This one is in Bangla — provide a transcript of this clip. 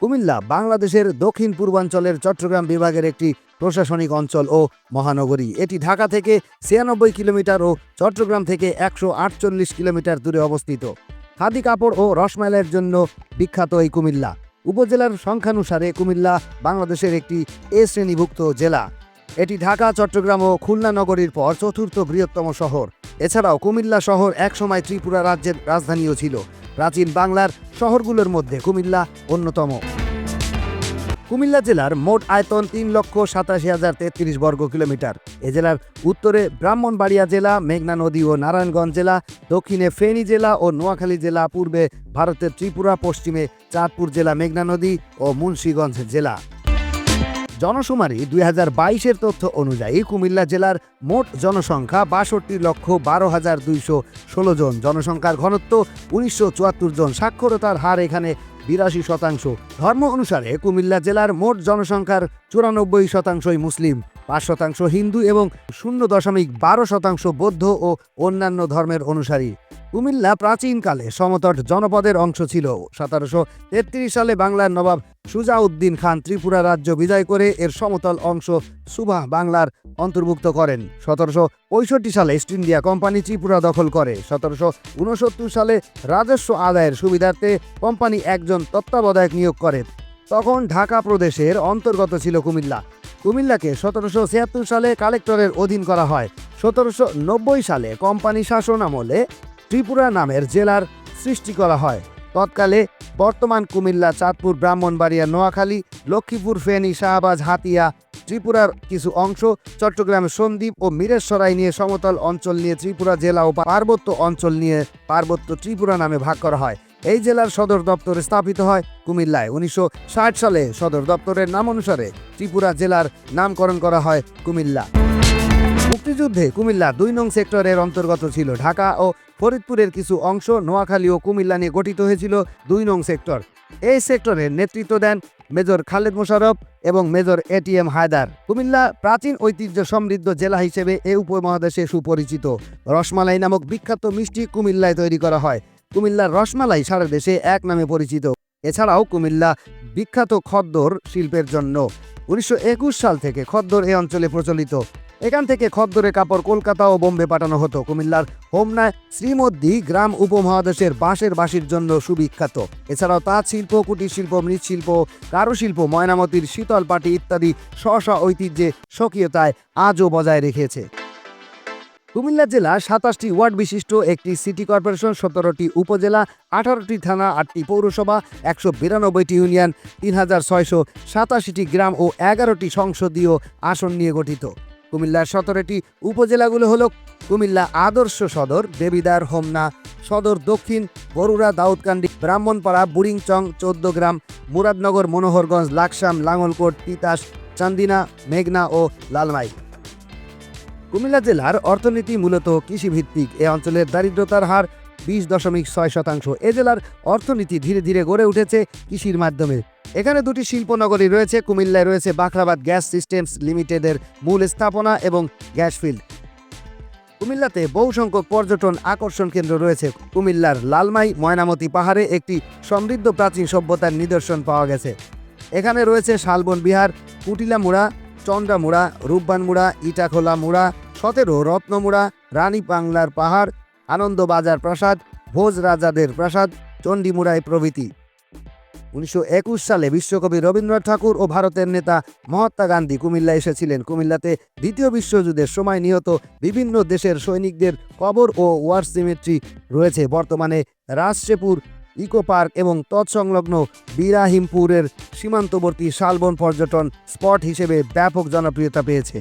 কুমিল্লা, বাংলাদেশের দক্ষিণ পূর্বাঞ্চলের চট্টগ্রাম বিভাগের একটি প্রশাসনিক অঞ্চল ও মহানগরী। এটি ঢাকা থেকে ছিয়ানব্বই কিলোমিটার ও চট্টগ্রাম থেকে একশো আটচল্লিশ কিলোমিটার দূরে অবস্থিত। খাদি কাপড় ও রসমাইলের জন্য বিখ্যাত এই কুমিল্লা। উপজেলার সংখ্যানুসারে কুমিল্লা বাংলাদেশের একটি এ শ্রেণীভুক্ত জেলা। এটি ঢাকা, চট্টগ্রাম ও খুলনা নগরীর পর চতুর্থ বৃহত্তম শহর। এছাড়াও কুমিল্লা শহর একসময় ত্রিপুরা রাজ্যের রাজধানীও ছিল। প্রাচীন বাংলার শহরগুলোর মধ্যে কুমিল্লা অন্যতম। কুমিল্লা জেলার মোট আয়তন তিন লক্ষ সাতাশি হাজার তেত্রিশ বর্গ কিলোমিটার। এ জেলার উত্তরে ব্রাহ্মণবাড়িয়া জেলা, মেঘনা নদী ও নারায়ণগঞ্জ জেলা, দক্ষিণে ফেনী জেলা ও নোয়াখালী জেলা, পূর্বে ভারতের ত্রিপুরা, পশ্চিমে চাঁদপুর জেলা, মেঘনা নদী ও মুন্সীগঞ্জ জেলা। জনশুমারি দুই হাজার বাইশের তথ্য অনুযায়ী কুমিল্লা জেলার মোট জনসংখ্যা বাষট্টি লক্ষ বারো হাজার দুইশো ষোলো জন। জনসংখ্যার ঘনত্ব উনিশশো চুয়াত্তর জন। সাক্ষরতার হার এখানে বিরাশি শতাংশ। ধর্ম অনুসারে কুমিল্লা জেলার মোট জনসংখ্যার চুরানব্বই শতাংশই মুসলিম। পাঁচ শতাংশ হিন্দু এবং শূন্য দশমিক বারো শতাংশ বৌদ্ধ ও অন্যান্য ধর্মের অনুসারী। কুমিল্লা প্রাচীনকালে সমতট জনপদের অংশ ছিল। সতেরোশো তেত্রিশ সালে বাংলার নবাব সুজাউদ্দিন খান ত্রিপুরা রাজ্য বিজয় করে এর সমতল অংশ সুভা বাংলার অন্তর্ভুক্ত করেন। সতেরোশো পঁয়ষট্টি সালে ইস্ট ইন্ডিয়া কোম্পানি ত্রিপুরা দখল করে। সতেরোশো উনসত্তর সালে রাজস্ব আদায়ের সুবিধার্থে কোম্পানি একজন তত্ত্বাবধায়ক নিয়োগ করে। তখন ঢাকা প্রদেশের অন্তর্গত ছিল কুমিল্লা। কুমিল্লাকে সতেরোশো ছিয়াত্তর সালে কালেক্টরের অধীন করা হয়। সতেরোশো নব্বই সালে কোম্পানি শাসন আমলে ত্রিপুরা নামের জেলার সৃষ্টি করা হয়। তৎকালে বর্তমান কুমিল্লা, চাঁদপুর, ব্রাহ্মণবাড়িয়া, নোয়াখালী, লক্ষ্মীপুর, ফেনী, শাহবাজ, হাতিয়া, ত্রিপুরার কিছু অংশ চট্টগ্রামের সন্দ্বীপ ও মিরেশ্বরাই নিয়ে সমতল অঞ্চল নিয়ে ত্রিপুরা জেলা ও পার্বত্য অঞ্চল নিয়ে পার্বত্য ত্রিপুরা নামে ভাগ করা হয়। এই জেলার সদর দপ্তর স্থাপিত হয় কুমিল্লায়। উনিশশো ষাট সালে সদর দপ্তরের নাম অনুসারে ত্রিপুরা জেলার নামকরণ করা হয় কুমিল্লা। মুক্তিযুদ্ধে কুমিল্লা দুই নং সেক্টরের অন্তর্গত ছিল ঢাকা ও ফরিদপুরের কিছু অংশ নোয়াখালী ও কুমিল্লা নিয়ে গঠিত হয়েছিল দুই নং সেক্টর। এই সেক্টরের নেতৃত্ব দেন মেজর খালেদ মোশারফ এবং মেজর এটিএম হায়দার। কুমিল্লা প্রাচীন ঐতিহ্য সমৃদ্ধ জেলা হিসেবে এ উপমহাদেশে সুপরিচিত। রসমালাই নামক বিখ্যাত মিষ্টি কুমিল্লায় তৈরি করা হয়। কুমিল্লার রসমালাই সারা দেশে এক নামে পরিচিত। এছাড়াও কুমিল্লা বিখ্যাত খদ্দর শিল্পের জন্য। উনিশশো একুশ সাল থেকে খদ্দর এ অঞ্চলে প্রচলিত। এখান থেকে খদ্দরে কাপড় কলকাতা ও বোম্বে পাঠানো হতো। কুমিল্লার হোমনায় শ্রীমদ্দি গ্রাম উপমহাদেশের বাঁশের বাঁশির জন্য সুবিখ্যাত। এছাড়াও তাঁত শিল্প, কুটির শিল্প মৃৎশিল্প কারুশিল্প, ময়নামতির শীতল পাটি ইত্যাদি স্ব স্ব ঐতিহ্যে স্বকীয়তায় আজও বজায় রেখেছে। কুমিল্লা জেলা সাতাশটি ওয়ার্ড বিশিষ্ট একটি সিটি কর্পোরেশন, সতেরোটি উপজেলা, আঠারোটি থানা, আটটি পৌরসভা, একশো বিরানব্বইটি ইউনিয়ন, তিন হাজার ছয়শো সাতাশিটি গ্রাম ও এগারোটি সংসদীয় আসন নিয়ে গঠিত। কুমিল্লার সতেরোটি উপজেলাগুলো হলো কুমিল্লা আদর্শ সদর, দেবিদার, হোমনা সদর, দক্ষিণ বরুড়া, দাউদকান্দি, ব্রাহ্মণপাড়া, বুড়িংচং চৌদ্দগ্রাম মুরাদনগর, মনোহরগঞ্জ, লাকসাম লাঙ্গলকোট তিতাস, চান্দিনা, মেঘনা ও লালমাই। কুমিল্লা জেলার অর্থনীতি মূলত কৃষিভিত্তিক। এ অঞ্চলের দারিদ্রতার হার বিশ দশমিক ছয় শতাংশ। এ জেলার অর্থনীতি ধীরে ধীরে গড়ে উঠেছে কৃষির মাধ্যমে। এখানে দুটি শিল্পনগরী রয়েছে। কুমিল্লায় রয়েছে বাখরাবাদ গ্যাস সিস্টেমস লিমিটেডের মূল স্থাপনা এবং গ্যাস ফিল্ড। কুমিল্লাতে বহু সংখ্যক পর্যটন আকর্ষণ কেন্দ্র রয়েছে। কুমিল্লার লালমাই, ময়নামতি পাহাড়ে একটি সমৃদ্ধ প্রাচীন সভ্যতার নিদর্শন পাওয়া গেছে। এখানে রয়েছে শালবন বিহার কুটিলা মুড়া চন্দ্রামুড়া রূপবানমুড়া ইটাখোলা মুড়া সতেরো রত্নমুড়া রানী বাংলার পাহাড়, আনন্দবাজার প্রাসাদ, ভোজ রাজাদের প্রাসাদ চণ্ডীমুড়াই প্রভৃতি। উনিশশো একুশ সালে বিশ্বকবি রবীন্দ্রনাথ ঠাকুর ও ভারতের নেতা মহাত্মা গান্ধী কুমিল্লা এসেছিলেন। কুমিল্লাতে দ্বিতীয় বিশ্বযুদ্ধের সময় নিহত বিভিন্ন দেশের সৈনিকদের কবর ও ওয়ার সিমেট্রি রয়েছে। বর্তমানে রাজশেপুর ইকো পার্ক এবং তৎসংলগ্ন বিরাহিমপুরের সীমান্তবর্তী শালবন পর্যটন স্পট হিসেবে ব্যাপক জনপ্রিয়তা পেয়েছে।